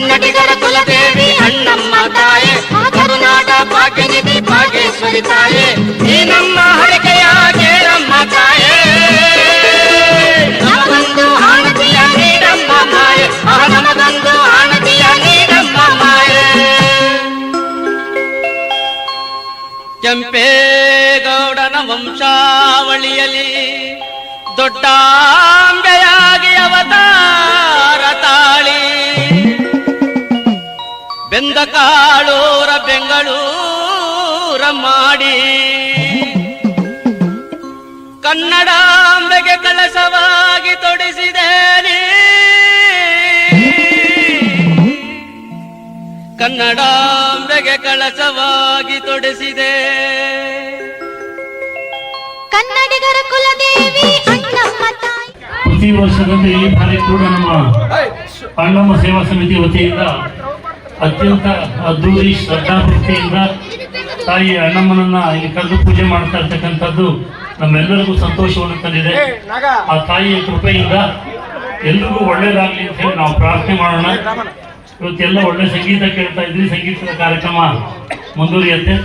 ಕನ್ನಡಿಗರ ಕುಲದೇವಿ ಅಣ್ಣಮ್ಮ ತಾಯೇ ಕರುನಾಟ ಭಾಗ್ಯನಿಧಿ ಭಾಗ್ಯೇಶ್ವರಿ ತಾಯೇ ಈ ನಮ್ಮ ಹರಕೆಯ ಕೇಳಮ್ಮ ತಾಯೇ ನಮಗೊಂದು ಆಣತಿಯ ನೀಡಮ್ಮ ಮಾಯೆ ಆ ನಮಗೊಂದು ಆಣತಿಯ ನೀಡಮ್ಮ ಮಾಯೆ ಕೆಂಪೇಗೌಡನ ವಂಶಾವಳಿಯಲ್ಲಿ ದೊಡ್ಡಾಂಬೆಯಾಗಿ ಅವತಾರ ತಾಳಿ. ಬೆಂದ ಕಾಳೂರ ಬೆಂಗಳೂರ ಮಾಡಿ. ಕನ್ನಡಾಂಬೆಗೆ ಕಳಸವಾಗಿ ತೊಡಿಸಿದೆ ಕನ್ನಡಾಂಬೆಗೆ ಕಳಸವಾಗಿ ತೊಡಿಸಿದೆ. ಕನ್ನಡಿಗರ ಕುಲದೇವಿ ಪ್ರತಿ ವರ್ಷದಂತೆ ಈ ಬಾರಿ ಕೂಡ ನಮ್ಮ ಅಣ್ಣಮ್ಮ ಸೇವಾ ಸಮಿತಿ ವತಿಯಿಂದ ಅತ್ಯಂತ ಅದ್ದೂರಿ ಶ್ರದ್ಧಾಭಕ್ತಿಯಿಂದ ತಾಯಿ ಅಣ್ಣಮ್ಮನನ್ನ ಇಲ್ಲಿ ಕರೆದು ಪೂಜೆ ಮಾಡ್ತಾ ಇರ್ತಕ್ಕಂಥದ್ದು ನಮ್ಮೆಲ್ಲರಿಗೂ ಸಂತೋಷವನ್ನು ತಂದಿದೆ. ಆ ತಾಯಿಯ ಕೃಪೆಯಿಂದ ಎಲ್ರಿಗೂ ಒಳ್ಳೇದಾಗಲಿ ಅಂತ ಹೇಳಿ ನಾವು ಪ್ರಾರ್ಥನೆ ಮಾಡೋಣ. ಇವತ್ತೆಲ್ಲ ಒಳ್ಳೆ ಸಂಗೀತ ಕೇಳ್ತಾ ಇದ್ರಿ ಸಂಗೀತದ ಕಾರ್ಯಕ್ರಮ ಮುಂದುವರಿಯುತ್ತೆ.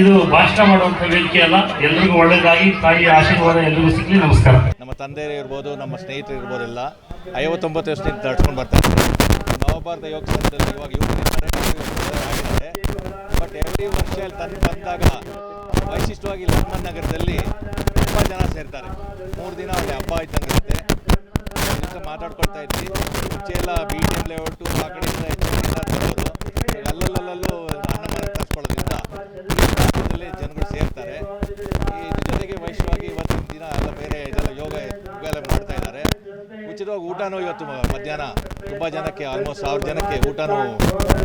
ಇದು ಭಾಷಣ ಮಾಡುವಂಥ ವೇದಿಕೆ ಅಲ್ಲ ಎಲ್ರಿಗೂ ಒಳ್ಳೇದಾಗಿ ತಾಯಿಯ ಆಶೀರ್ವಾದ ಎಲ್ರಿಗೂ ಸಿಗ್ಲಿ ನಮಸ್ಕಾರ. ನಮ್ಮ ತಂದೆಯರು ಇರ್ಬೋದು ನಮ್ಮ ಸ್ನೇಹಿತರು ಇರ್ಬೋದು ಎಲ್ಲ ಐವತ್ತೊಂಬತ್ತು ವರ್ಷದಿಂದ ನಡ್ಸ್ಕೊಂಡು ಬರ್ತಾ ಇದ್ದಾರೆ. ನವಭಾರತ ಯೋಗ ಸಂಘದಲ್ಲಿ ಇವಾಗ ಆಗಿದ್ದಾರೆ ಬಟ್ ಎವ್ರಿ ವರ್ಷ ಇಲ್ಲಿ ತಂದು ಬಂದಾಗ ವೈಶಿಷ್ಟ್ಯವಾಗಿ ಲಕ್ಷ್ಮಣ್ ನಗರದಲ್ಲಿ ತುಂಬ ಜನ ಸೇರ್ತಾರೆ. ಮೂರು ದಿನ ಅಲ್ಲಿ ಹಬ್ಬ ಇದ್ದಂಗೆ ಇರುತ್ತೆ ದಿವಸ ಮಾತಾಡ್ಕೊಳ್ತಾ ಇದ್ವಿ. ಮುಂಚೆ ಎಲ್ಲ ಬಿ ಟಿ ಎಂ ಲೇಔಟು ಆ ಕಡೆಯಿಂದ ಅಲ್ಲಲ್ಲಲ್ಲೂ ಅನ್ನಮನ ತರಿಸ್ಕೊಳ್ಳೋದ್ರಿಂದ ಜನಗಳು ಸೇರ್ತಾರೆ ಈ ಇದ್ರ ಜೊತೆಗೆ ವೈಶ್ವವಾಗಿ ಇವತ್ತಿನ ದಿನ ಎಲ್ಲ ಬೇರೆ ಇದೆಲ್ಲ ಯೋಗ ಯೋಗ ಎಲ್ಲ ಮಾಡ್ತಾ ಇದ್ದಾರೆ ಉಚಿತವಾಗಿ ಊಟನೂ ಇವತ್ತು ಮಧ್ಯಾಹ್ನ ತುಂಬ ಜನಕ್ಕೆ ಆಲ್ಮೋಸ್ಟ್ ಸಾವಿರ ಜನಕ್ಕೆ ಊಟನೂ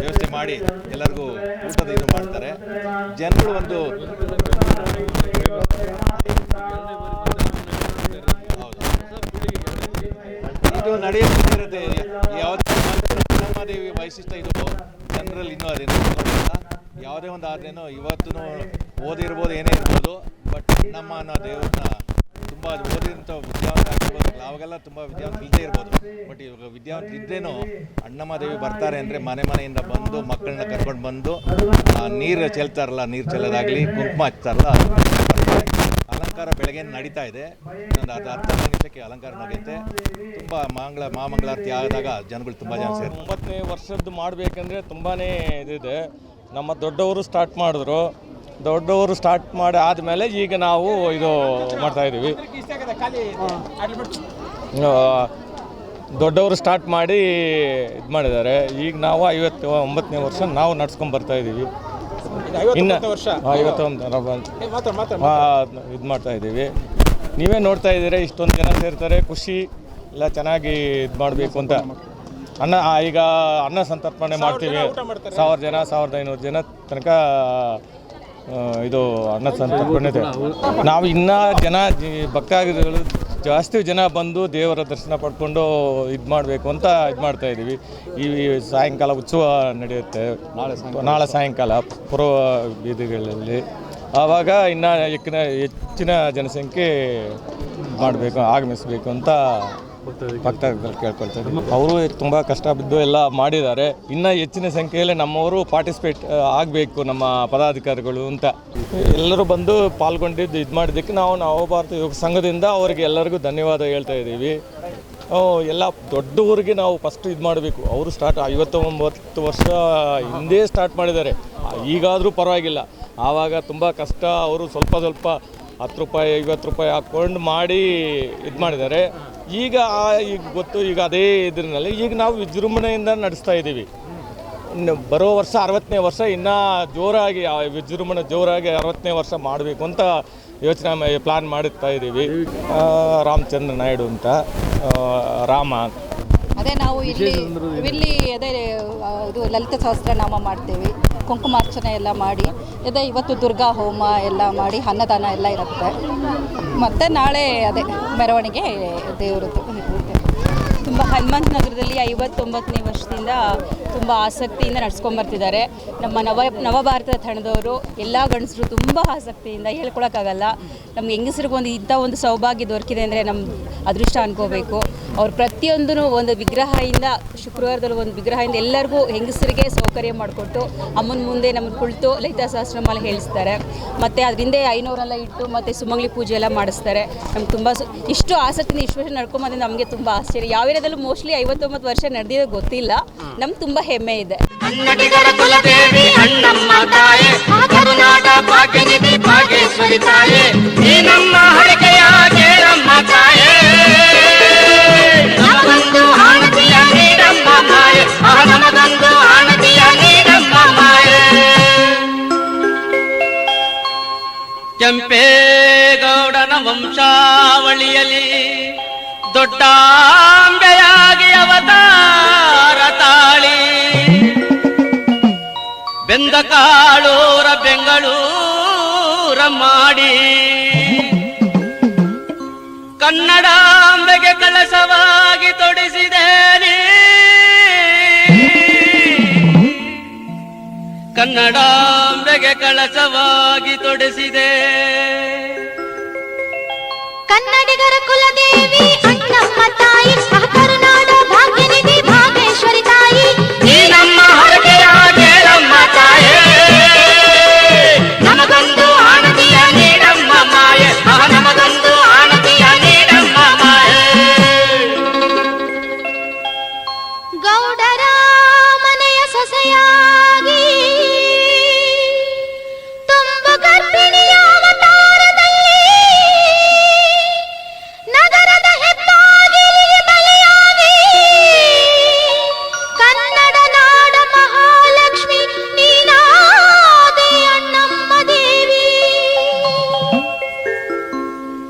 ವ್ಯವಸ್ಥೆ ಮಾಡಿ ಎಲ್ಲರಿಗೂ ಊಟದ ಇದು ಮಾಡ್ತಾರೆ. ಜನಗಳು ಒಂದು ಇದು ನಡೆಯುತ್ತಿರುತ್ತೆ ಯಾವುದೇ ವೈಶಿಷ್ಟ್ಯ ಇದು, ಜನರಲ್ಲಿ ಇನ್ನೂ ಅದೇನು ಯಾವುದೇ ಒಂದು ಆದ್ರೇನು ಇವತ್ತು ಓದಿರ್ಬೋದು, ಏನೇ ಇರ್ಬೋದು, ಬಟ್ ನಮ್ಮ ಅನ್ನೋ ದೇವ್ರನ್ನ ತುಂಬ ಓದಿದಂಥ ವಿದ್ಯಾವಂತ ಆಗಿರ್ಬೋದು ಅವಾಗೆಲ್ಲ ತುಂಬ ವಿದ್ಯಾವಂತ ಇಲ್ಲದೆ ಇರ್ಬೋದು. ಬಟ್ ಇವಾಗ ವಿದ್ಯಾವಂತ ಇದ್ರೇನು ಅಣ್ಣಮ್ಮ ದೇವಿ ಬರ್ತಾರೆ ಅಂದರೆ ಮನೆ ಮನೆಯಿಂದ ಬಂದು ಮಕ್ಕಳನ್ನ ಕರ್ಕೊಂಡು ಬಂದು ನೀರು ಚೆಲ್ತಾರಲ್ಲ, ನೀರು ಚೆಲ್ಲೋದಾಗಲಿ ಕುಂಕುಮ ಹಚ್ತಾರಲ್ಲ, ಅಲಂಕಾರ ಬೆಳಗ್ಗೆ ನಡೀತಾ ಇದೆ. ಇನ್ನೊಂದು ಅದು ಹತ್ತು ನಿಮಿಷಕ್ಕೆ ಅಲಂಕಾರ ನಡೆಯುತ್ತೆ. ತುಂಬ ಮಂಗಳ ಮಹಾಮಂಗಳಾರತಿ ಆದಾಗ ಜನಗಳು ತುಂಬ ಜನ ಸೇರಿ ಒಂಬತ್ತನೇ ವರ್ಷದ್ದು ಮಾಡಬೇಕಂದ್ರೆ ತುಂಬಾ ಇದಿದೆ. ನಮ್ಮ ದೊಡ್ಡವರು ಸ್ಟಾರ್ಟ್ ಮಾಡಿದ್ರು. ದೊಡ್ಡವರು ಸ್ಟಾರ್ಟ್ ಮಾಡಿ ಆದಮೇಲೆ ಈಗ ನಾವು ಇದು ಮಾಡ್ತಾ ಇದ್ದೀವಿ. ದೊಡ್ಡವರು ಸ್ಟಾರ್ಟ್ ಮಾಡಿ ಇದು ಮಾಡಿದ್ದಾರೆ. ಈಗ ನಾವು ಐವತ್ತು ಒಂಬತ್ತನೇ ವರ್ಷ ನಾವು ನಡ್ಸ್ಕೊಂಡು ಬರ್ತಾ ಇದ್ದೀವಿ. ಇನ್ನು ಐವತ್ತೊಂದು ಇದು ಮಾಡ್ತಾ ಇದ್ದೀವಿ. ನೀವೇ ನೋಡ್ತಾ ಇದ್ದೀರಿ ಇಷ್ಟೊಂದು ಜನ ಸೇರ್ತಾರೆ ಖುಷಿ ಎಲ್ಲ ಚೆನ್ನಾಗಿ ಇದು ಮಾಡಬೇಕು ಅಂತ. ಅನ್ನ ಈಗ ಅನ್ನ ಸಂತರ್ಪಣೆ ಮಾಡ್ತೀವಿ. ಸಾವಿರ ಜನ ಸಾವಿರದ ಐನೂರು ಜನ ತನಕ ಇದು ಅನ್ನ ಸಂತರ್ಪಣೆ ಇದೆ ನಾವು ಇನ್ನೂ ಜನ ಭಕ್ತ ಭಕ್ತಾದಿಗಳು ಜಾಸ್ತಿ ಜನ ಬಂದು ದೇವರ ದರ್ಶನ ಪಡ್ಕೊಂಡು ಇದು ಮಾಡಬೇಕು ಅಂತ ಇದು ಮಾಡ್ತಾ ಇದ್ದೀವಿ ಈ ಸಾಯಂಕಾಲ ಉತ್ಸವ ನಡೆಯುತ್ತೆ. ನಾಳೆ ಸಾಯಂಕಾಲ. ಪೂರ್ವ ಬೀದಿಗಳಲ್ಲಿ ಆವಾಗ ಇನ್ನು ಹೆಚ್ಚಿನ ಹೆಚ್ಚಿನ ಜನಸಂಖ್ಯೆ ಮಾಡಬೇಕು ಆಗಮಿಸಬೇಕು ಅಂತ ಭಕ್ತಾದಿಗಳು ಅವರು ತುಂಬ ಕಷ್ಟ ಬಿದ್ದು ಎಲ್ಲ ಮಾಡಿದ್ದಾರೆ. ಇನ್ನೂ ಹೆಚ್ಚಿನ ಸಂಖ್ಯೆಯಲ್ಲಿ ನಮ್ಮವರು ಪಾರ್ಟಿಸಿಪೇಟ್ ಆಗಬೇಕು ನಮ್ಮ ಪದಾಧಿಕಾರಿಗಳು ಅಂತ. ಎಲ್ಲರೂ ಬಂದು ಪಾಲ್ಗೊಂಡಿದ್ದು ಇದು ಮಾಡಿದ್ದಕ್ಕೆ ನಾವು ನಾವು ಭಾರತ ಯೋಗ ಸಂಘದಿಂದ ಅವರಿಗೆ ಎಲ್ಲರಿಗೂ ಧನ್ಯವಾದ ಹೇಳ್ತಾ ಇದ್ದೀವಿ. ಎಲ್ಲ ದೊಡ್ಡ ಊರಿಗೆ ನಾವು ಫಸ್ಟ್ ಇದು ಮಾಡಬೇಕು. ಅವರು ಸ್ಟಾರ್ಟ್ ಐವತ್ತೊಂಬತ್ತು ವರ್ಷ ಹಿಂದೆ ಸ್ಟಾರ್ಟ್ ಮಾಡಿದ್ದಾರೆ. ಈಗಾದರೂ ಪರವಾಗಿಲ್ಲ. ಆವಾಗ ತುಂಬ ಕಷ್ಟ. ಅವರು ಸ್ವಲ್ಪ ಸ್ವಲ್ಪ ಹತ್ತು ರೂಪಾಯಿ, ಐವತ್ತು ರೂಪಾಯಿ ಹಾಕ್ಕೊಂಡು ಮಾಡಿ ಇದು ಮಾಡಿದ್ದಾರೆ. ಈಗ ಆ- ಈಗ ಗೊತ್ತು ಈಗ ಅದೇ ಇದ್ರಲ್ಲಿ ಈಗ ನಾವು ವಿಜೃಂಭಣೆಯಿಂದ ನಡೆಸ್ತಾ ಇದ್ದೀವಿ. ಇನ್ನು ಬರೋ ವರ್ಷ ಅರವತ್ತನೇ ವರ್ಷ ಇನ್ನೂ ಜೋರಾಗಿ ಆ ವಿಜೃಂಭಣೆ ಜೋರಾಗಿ ಅರವತ್ತನೇ ವರ್ಷ ಮಾಡಬೇಕು ಅಂತ ಯೋಚನೆ ಪ್ಲಾನ್ ಮಾಡುತ್ತಾ ಇದ್ದೀವಿ. ಆ, ರಾಮಚಂದ್ರ ನಾಯ್ಡು ಅಂತ ಆ, ರಾಮ ಅದೇ ನಾವು ಇಲ್ಲಿ ಇಲ್ಲಿ ಅದೇ ಇದು ಲಲಿತ ಸಹಸ್ರನಾಮ ಮಾಡ್ತೇವೆ. ಕುಂಕುಮಾರ್ಚನೆ ಎಲ್ಲ ಮಾಡಿ ಅದೇ ಇವತ್ತು ದುರ್ಗಾ ಹೋಮ ಎಲ್ಲ ಮಾಡಿ, ಅನ್ನದಾನ ಎಲ್ಲ ಇರುತ್ತೆ ಮತ್ತು ನಾಳೆ ಅದೇ ಮೆರವಣಿಗೆ ದೇವರದ್ದು. ತುಂಬ ಹನುಮಂತ ನಗರದಲ್ಲಿ ಐವತ್ತೊಂಬತ್ತನೇ ವರ್ಷದಿಂದ ತುಂಬ ಆಸಕ್ತಿಯಿಂದ ನಡ್ಸ್ಕೊಂಬರ್ತಿದ್ದಾರೆ. ನಮ್ಮ ನವ ನವಭಾರತದ ತಂಡದವರು ಎಲ್ಲ ಗಂಡಸರು ತುಂಬ ಆಸಕ್ತಿಯಿಂದ ಹೇಳ್ಕೊಳಕ್ಕಾಗಲ್ಲ. ನಮ್ಗೆ ಹೆಂಗಸರಿಗೊಂದು ಇಂಥ ಒಂದು ಸೌಭಾಗ್ಯ ದೊರಕಿದೆ ಅಂದರೆ ನಮ್ಮ ಅದೃಷ್ಟ ಅನ್ಕೋಬೇಕು. ಅವ್ರು ಪ್ರತಿಯೊಂದೂ ಒಂದು ವಿಗ್ರಹದಿಂದ, ಶುಕ್ರವಾರದಲ್ಲಿ ಒಂದು ವಿಗ್ರಹದಿಂದ ಎಲ್ಲರಿಗೂ ಹೆಂಗಸರಿಗೆ ಸೌಕರ್ಯ ಮಾಡಿಕೊಟ್ಟು, ಅಮ್ಮನ ಮುಂದೆ ನಮ್ಮ ಕುಳಿತು ಲಲಿತಾ ಸಹಸ್ರಮಾಲೆ ಹೇಳಿಸ್ತಾರೆ. ಮತ್ತು ಅದರಿಂದ ಐನೂರೆಲ್ಲ ಇಟ್ಟು ಮತ್ತು ಸುಮಂಗ್ಲಿ ಪೂಜೆ ಎಲ್ಲ ಮಾಡಿಸ್ತಾರೆ. ನಮ್ಗೆ ತುಂಬ ಇಷ್ಟು ಆಸಕ್ತಿಯಿಂದ ಇಷ್ಟು ವರ್ಷ ನಡ್ಕೊಂಬಂದ್ರೆ ನಮಗೆ ತುಂಬ ಆಶ್ಚರ್ಯ. ಯಾವ ಏರಿಯಾದಲ್ಲೂ ಮೋಸ್ಟ್ಲಿ ಐವತ್ತೊಂಬತ್ತು ವರ್ಷ ನಡೆದಿದೆ ಗೊತ್ತಿಲ್ಲ. ನಮ್ಗೆ ತುಂಬ ಹೆಮ್ಮೆ ಇದೆ. ಕೆಂಪೇಗೌಡನ ವಂಶಾವಳಿಯಲ್ಲಿ ದೊಡ್ಡಾಂಬೆಯಾಗಿ ಅವತಾರ ತಾಳಿ. ಬೆಂದ ಕಾಳೂರ ಬೆಂಗಳೂರ ಮಾಡಿ. ಕನ್ನಡಾಂಬೆಗೆ ಕಳಸವಾಗಿ ತೊಡಿಸಿದೆ ಕನ್ನಡಾಂಬೆಗೆ ಕಳಸವಾಗಿ ತೊಡಿಸಿದೆ. ಕನ್ನಡಿಗರ ಕುಲದೇವಿ ಅಣ್ಣಮ್ಮ ತಾಯಿ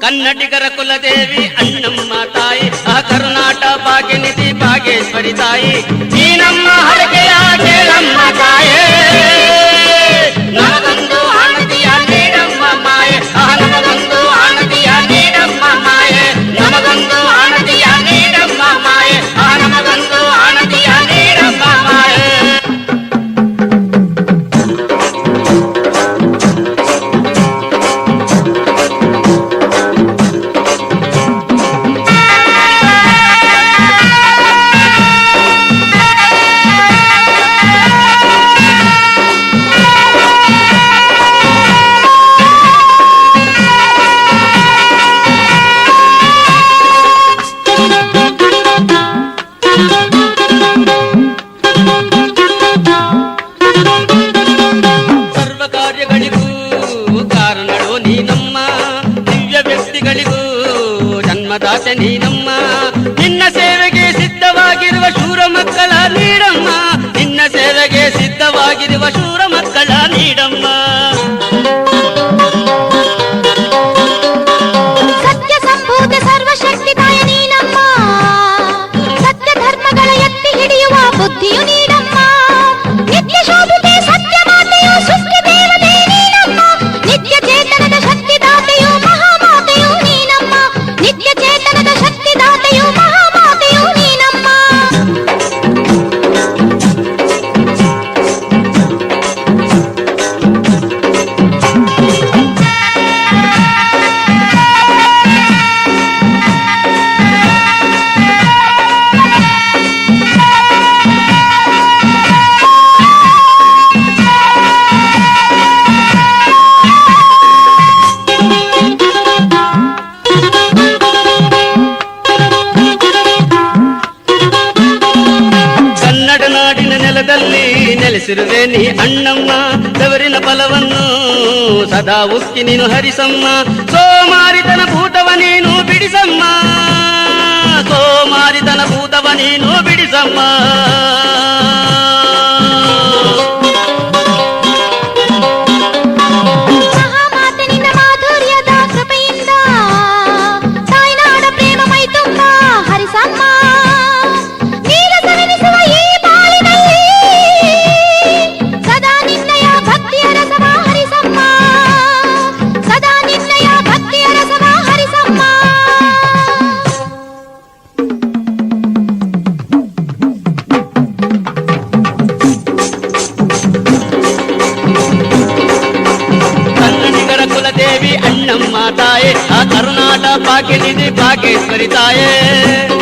ಕನ್ನಡಿಗರ ಕುಲದೇವಿ ಅಣ್ಣಮ್ಮ ತಾಯಿ ಆ ಕರ್ನಾಟ ಭಾಗ್ಯನಿಧಿ ಭಾಗೇಶ್ವರಿ ತಾಯಿ ಈ ನಮ್ಮ ಹರಕೆಯ ಸಿದ್ಧವಾಗಿರುವ ಶೂರ ಮಕ್ಕಳ ನೀಡಮ್ಮ ನೆಲೆಸಿರುವೆ ನೀ ಅಣ್ಣಮ್ಮ ಬೆವರಿನ ಫಲವನ್ನು ಸದಾ ಉಕ್ಕಿ ನೀನು ಹರಿಸಮ್ಮ ಸೋಮಾರಿತನ ಭೂತವ ನೀನು ಬಿಡಿಸಮ್ಮ ಸೋಮಾರಿತನ ಭೂತವ ನೀನು ಬಿಡಿಸಮ್ಮ ತಾಯೇ ಆ ಕರುನಾಟ ಭಾಗ್ಯನಿಧಿ ಭಾಗ್ಯೇಶ್ವರಿ ತಾಯೇ